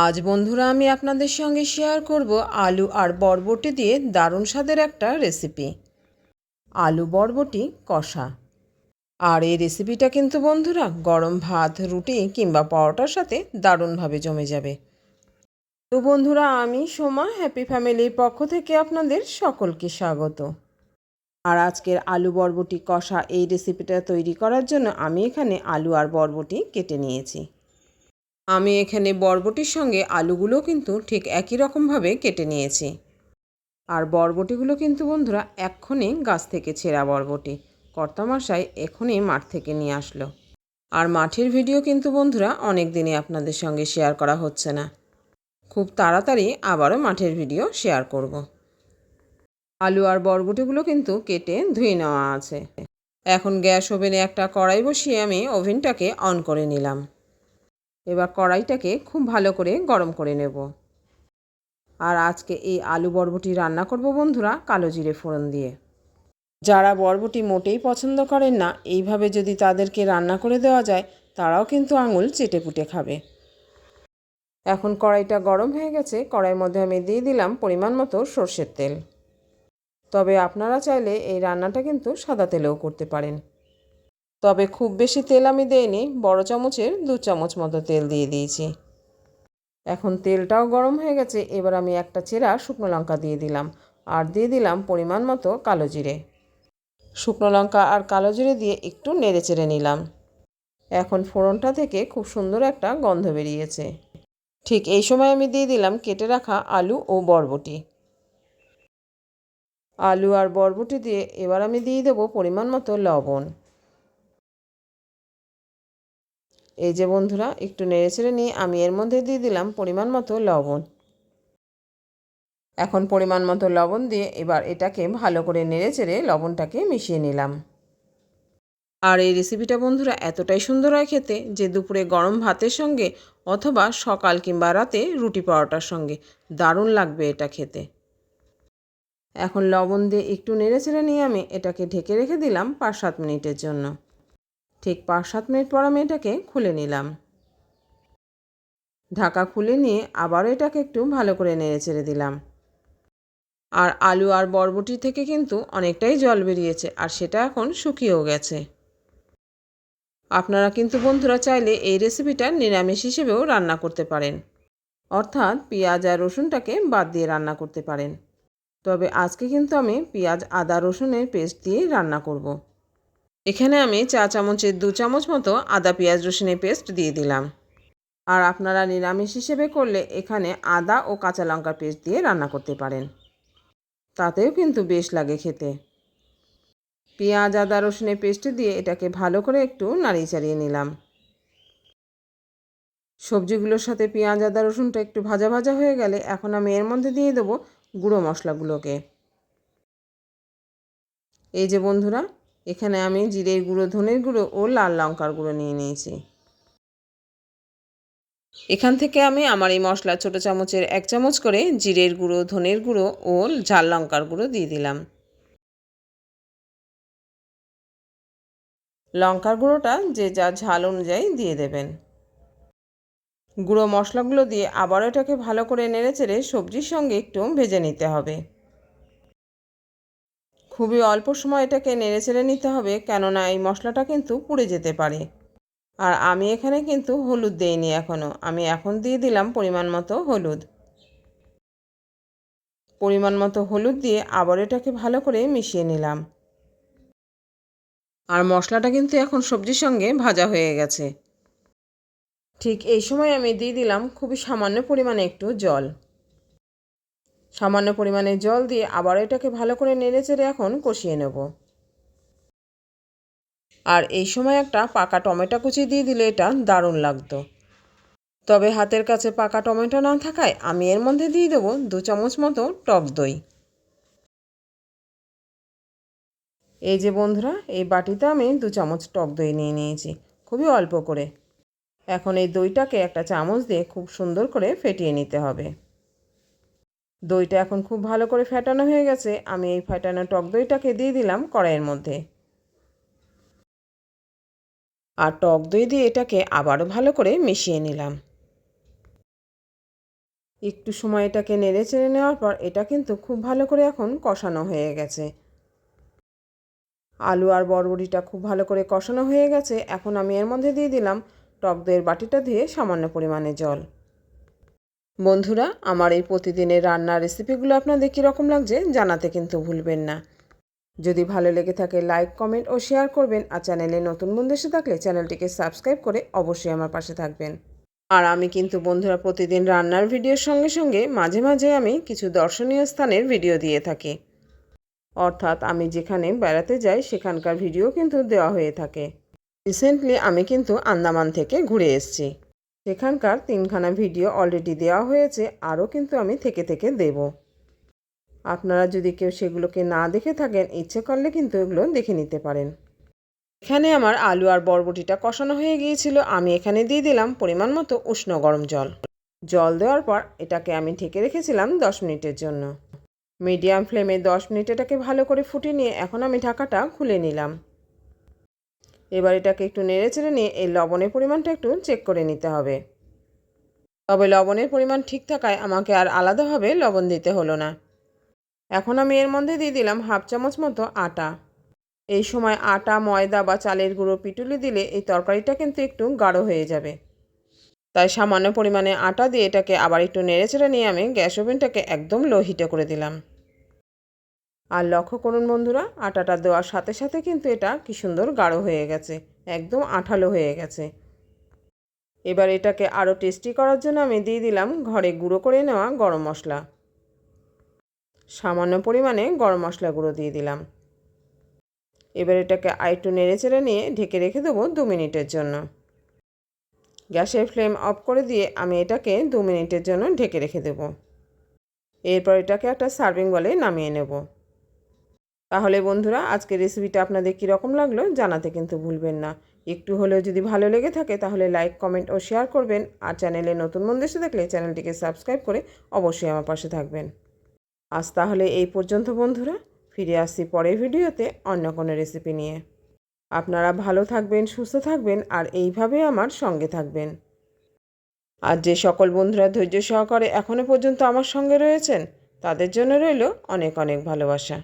আজ বন্ধুরা আমি আপনাদের সঙ্গে শেয়ার করব আলু আর বরবটি দিয়ে দারুণ স্বাদের একটা রেসিপি। আলু বরবটি কষা। আর এই রেসিপিটা কিন্তু বন্ধুরা গরম ভাত, রুটি কিংবা পরোটার সাথে দারুণভাবে জমে যাবে। তো বন্ধুরা আমি সোমা হ্যাপি ফ্যামিলির পক্ষ থেকে আপনাদের সকলকে স্বাগত। আর আজকের আলু বরবটি কষা এই রেসিপিটা তৈরি করার জন্য আমি এখানে আলু আর বরবটি কেটে নিয়েছি। আমি এখানে বরবটির সঙ্গে আলুগুলো কিন্তু ঠিক একই রকমভাবে কেটে নিয়েছি। আর বরবটিগুলো কিন্তু বন্ধুরা এক্ষুনি গাছ থেকে ছেঁড়া বরবটি। কর্তামশাই এখনই মাঠ থেকে নিয়ে আসলো। আর মাঠের ভিডিও কিন্তু বন্ধুরা অনেক দিনই আপনাদের সঙ্গে শেয়ার করা হচ্ছে না। খুব তাড়াতাড়ি আবারও মাঠের ভিডিও শেয়ার করব। আলু আর বরবটিগুলো কিন্তু কেটে ধুয়ে নেওয়া আছে। এখন গ্যাস ওভেনে একটা কড়াই বসিয়ে আমি ওভেনটাকে অন করে নিলাম। এবার কড়াইটাকে খুব ভালো করে গরম করে নেব। আর আজকে এই আলু বরবটি রান্না করব বন্ধুরা কালো জিরে ফোড়ন দিয়ে। যারা বরবটি মোটেই পছন্দ করেন না, এইভাবে যদি তাদেরকে রান্না করে দেওয়া যায়, তারাও কিন্তু আঙুল চেটে পুটে খাবে। এখন কড়াইটা গরম হয়ে গেছে, কড়াইয়ের মধ্যে আমি দিয়ে দিলাম পরিমাণ মতো সর্ষের তেল। তবে আপনারা চাইলে এই রান্নাটা কিন্তু সাদা তেলেও করতে পারেন। তবে খুব বেশি তেল আমি দেইনি, বড় চামচের দু চামচ মতো তেল দিয়ে দিয়েছি। এখন তেলটাও গরম হয়ে গেছে, এবার আমি একটা চেরা শুকনো লঙ্কা দিয়ে দিলাম, আর দিয়ে দিলাম পরিমাণ মতো কালো জিরে। শুকনো লঙ্কা আর কালো জিরে দিয়ে একটু নেড়ে চেড়ে নিলাম। এখন ফোড়নটা থেকে খুব সুন্দর একটা গন্ধ বেরিয়েছে। ঠিক এই সময় আমি দিয়ে দিলাম কেটে রাখা আলু ও বরবটি। আলু আর বরবটি দিয়ে এবার আমি দিয়ে দেবো পরিমাণ মতো লবণ। এই যে বন্ধুরা, একটু নেড়ে নেড়েচেড়ে নিয়ে আমি এর মধ্যে দিয়ে দিলাম পরিমাণ মতো লবণ। এখন পরিমাণ মতো লবণ দিয়ে এবার এটাকে ভালো করে নেড়ে নেড়েচেড়ে লবণটাকে মিশিয়ে নিলাম। আর এই রেসিপিটা বন্ধুরা এতটাই সুন্দর হয় খেতে যে দুপুরে গরম ভাতের সঙ্গে অথবা সকাল কিংবা রাতে রুটি পরোটার সঙ্গে দারুণ লাগবে এটা খেতে। এখন লবণ দিয়ে একটু নেড়ে নেড়েচেড়ে নিয়ে আমি এটাকে ঢেকে রেখে দিলাম পাঁচ সাত মিনিটের জন্য। ঠিক পাঁচ সাত মিনিট পর আমি এটাকে খুলে নিলাম। ঢাকা খুলে নিয়ে আবারও এটাকে একটু ভালো করে নেড়ে ছেড়ে দিলাম। আর আলু আর বরবটি থেকে কিন্তু অনেকটাই জল বেরিয়েছে আর সেটা এখন শুকিয়েও গেছে। আপনারা কিন্তু বন্ধুরা চাইলে এই রেসিপিটা নিরামিষ হিসেবেও রান্না করতে পারেন। অর্থাৎ পেঁয়াজ আর রসুনটাকে বাদ দিয়ে রান্না করতে পারেন। তবে আজকে কিন্তু আমি পেঁয়াজ, আদা, রসুনের পেস্ট দিয়ে রান্না করব। এখানে আমি চা চামচের দু চামচ মতো আদা, পেঁয়াজ রসুনের পেস্ট দিয়ে দিলাম। আর আপনারা নিরামিষ হিসেবে করলে এখানে আদা ও কাঁচা লঙ্কার পেস্ট দিয়ে রান্না করতে পারেন। তাতেও কিন্তু বেশ লাগে খেতে। পেঁয়াজ, আদা রসুনের পেস্ট দিয়ে এটাকে ভালো করে একটু নাড়িয়ে চাড়িয়ে নিলাম। সবজিগুলোর সাথে পেঁয়াজ, আদা, রসুনটা একটু ভাজা ভাজা হয়ে গেলে এখন আমি এর মধ্যে দিয়ে দেবো গুঁড়ো মশলাগুলোকে। এই যে বন্ধুরা এখানে আমি জিরের গুঁড়ো, ধনের গুঁড়ো ও লাল লঙ্কার গুঁড়ো নিয়ে নিয়েছি। এখান থেকে আমি আমার এই মশলা ছোটো চামচের এক চামচ করে জিরের গুঁড়ো, ধনের গুঁড়ো ও ঝাল লঙ্কার গুঁড়ো দিয়ে দিলাম। লঙ্কার গুঁড়োটা যে যা ঝাল অনুযায়ী দিয়ে দেবেন। গুঁড়ো মশলাগুলো দিয়ে আবার এটাকে ভালো করে নেড়ে চেড়ে সবজির সঙ্গে একটু ভেজে নিতে হবে। খুবই অল্প সময় এটাকে নেড়ে চেড়ে নিতে হবে, কেননা এই মশলাটা কিন্তু পুড়ে যেতে পারে। আর আমি এখানে কিন্তু হলুদ দেইনি এখনও আমি এখন দিয়ে দিলাম পরিমাণ মতো হলুদ। পরিমাণ মতো হলুদ দিয়ে আবার এটাকে ভালো করে মিশিয়ে নিলাম। আর মশলাটা কিন্তু এখন সবজির সঙ্গে ভাজা হয়ে গেছে। ঠিক এই সময় আমি দিয়ে দিলাম খুবই সামান্য পরিমাণে একটু জল। সামান্য পরিমাণে জল দিয়ে আবার এটাকে ভালো করে নেড়ে চেড়ে এখন কষিয়ে নেব। আর এই সময় একটা পাকা টমেটো কুচি দিয়ে দিলে এটা দারুণ লাগতো। তবে হাতের কাছে পাকা টমেটো না থাকায় আমি এর মধ্যে দিয়ে দেবো দু চামচ মতো টক দই। এই যে বন্ধুরা, এই বাটিতে আমি দু চামচ টক দই নিয়ে নিয়েছি, খুবই অল্প করে। এখন এই দইটাকে একটা চামচ দিয়ে খুব সুন্দর করে ফেটিয়ে নিতে হবে। দইটা এখন খুব ভালো করে ফেটানো হয়ে গেছে। আমি এই ফেটানো টক দইটাকে দিয়ে দিলাম কড়াইয়ের মধ্যে। আর টক দই দিয়ে এটাকে আবারও ভালো করে মিশিয়ে নিলাম। একটু সময় এটাকে নেড়ে চেড়ে নেওয়ার পর এটা কিন্তু খুব ভালো করে এখন কষানো হয়ে গেছে। আলু আর বরবটিটা খুব ভালো করে কষানো হয়ে গেছে। এখন আমি এর মধ্যে দিয়ে দিলাম টক দইয়ের বাটিটা দিয়ে সামান্য পরিমাণে জল। বন্ধুরা, আমার এই প্রতিদিনের রান্নার রেসিপিগুলো আপনাদের কীরকম লাগছে জানাতে কিন্তু ভুলবেন না। যদি ভালো লেগে থাকে লাইক কমেন্ট ও শেয়ার করবেন আর চ্যানেলে নতুন বন্ধু এসে থাকলে চ্যানেলটিকে সাবস্ক্রাইব করে অবশ্যই আমার পাশে থাকবেন। আর আমি কিন্তু বন্ধুরা প্রতিদিন রান্নার ভিডিওর সঙ্গে সঙ্গে মাঝে মাঝে আমি কিছু দর্শনীয় স্থানের ভিডিও দিয়ে থাকি। অর্থাৎ আমি যেখানে বেড়াতে যাই, সেখানকার ভিডিও কিন্তু দেওয়া হয়ে থাকে। রিসেন্টলি আমি কিন্তু আন্দামান থেকে ঘুরে এসেছি। সেখানকার তিনখানা ভিডিও অলরেডি দেওয়া হয়েছে, আরও কিন্তু আমি থেকে থেকে দেব। আপনারা যদি কেউ সেগুলোকে না দেখে থাকেন, ইচ্ছে করলে কিন্তু এগুলো দেখে নিতে পারেন। এখানে আমার আলু আর বরবটিটা কষানো হয়ে গিয়েছিল, আমি এখানে দিয়ে দিলাম পরিমাণ মতো উষ্ণ গরম জল। জল দেওয়ার পর এটাকে আমি ঢেকে রেখেছিলাম দশ মিনিটের জন্য। মিডিয়াম ফ্লেমে দশ মিনিট এটাকে ভালো করে ফুটিয়ে নিয়ে এখন আমি ঢাকাটা খুলে নিলাম। এবার এটাকে একটু নেড়ে চেড়ে নিয়ে এই লবণের পরিমাণটা একটু চেক করে নিতে হবে। তবে লবণের পরিমাণ ঠিক থাকায় আমাকে আর আলাদাভাবে লবণ দিতে হলো না। এখন আমি এর মধ্যে দিয়ে দিলাম হাফ চামচ মতো আটা। এই সময় আটা, ময়দা বা চালের গুঁড়ো পিটুলি দিলে এই তরকারিটা কিন্তু একটু গাঢ় হয়ে যাবে। তাই সামান্য পরিমাণে আটা দিয়ে এটাকে আবার একটু নেড়ে চেড়ে নিয়ে আমি গ্যাস ওভেনটাকে একদম লো হিটে করে দিলাম। আর লক্ষ্য করুন বন্ধুরা, আটাটা দেওয়ার সাথে সাথে কিন্তু এটা কি সুন্দর গাঢ় হয়ে গেছে, একদম আঠালো হয়ে গেছে। এবার এটাকে আরও টেস্টি করার জন্য আমি দিয়ে দিলাম ঘরে গুঁড়ো করে নেওয়া গরম মশলা। সামান্য পরিমাণে গরম মশলা গুঁড়ো দিয়ে দিলাম। এবার এটাকে আরেকটু নেড়ে চেড়ে নিয়ে ঢেকে রেখে দেবো দু মিনিটের জন্য। গ্যাসের ফ্লেম অফ করে দিয়ে আমি এটাকে দু মিনিটের জন্য ঢেকে রেখে দেব। এরপর এটাকে একটা সার্ভিং বলে নামিয়ে নেব। তাহলে বন্ধুরা, আজকের রেসিপিটা আপনাদের কীরকম লাগল জানাতে কিন্তু ভুলবেন না। একটু হলেও যদি ভালো লেগে থাকে তাহলে লাইক কমেন্ট ও শেয়ার করবেন। আর চ্যানেলে নতুন মন্দ এসে থাকলে চ্যানেলটিকে সাবস্ক্রাইব করে অবশ্যই আমার পাশে থাকবেন। আজ তাহলে এই পর্যন্ত বন্ধুরা, ফিরে আসছি পরের ভিডিওতে অন্য কোনো রেসিপি নিয়ে। আপনারা ভালো থাকবেন, সুস্থ থাকবেন, আর এইভাবে আমার সঙ্গে থাকবেন। আর যে সকল বন্ধুরা ধৈর্য সহকারে এখনও পর্যন্ত আমার সঙ্গে রয়েছেন, তাদের জন্য রইল অনেক অনেক ভালোবাসা।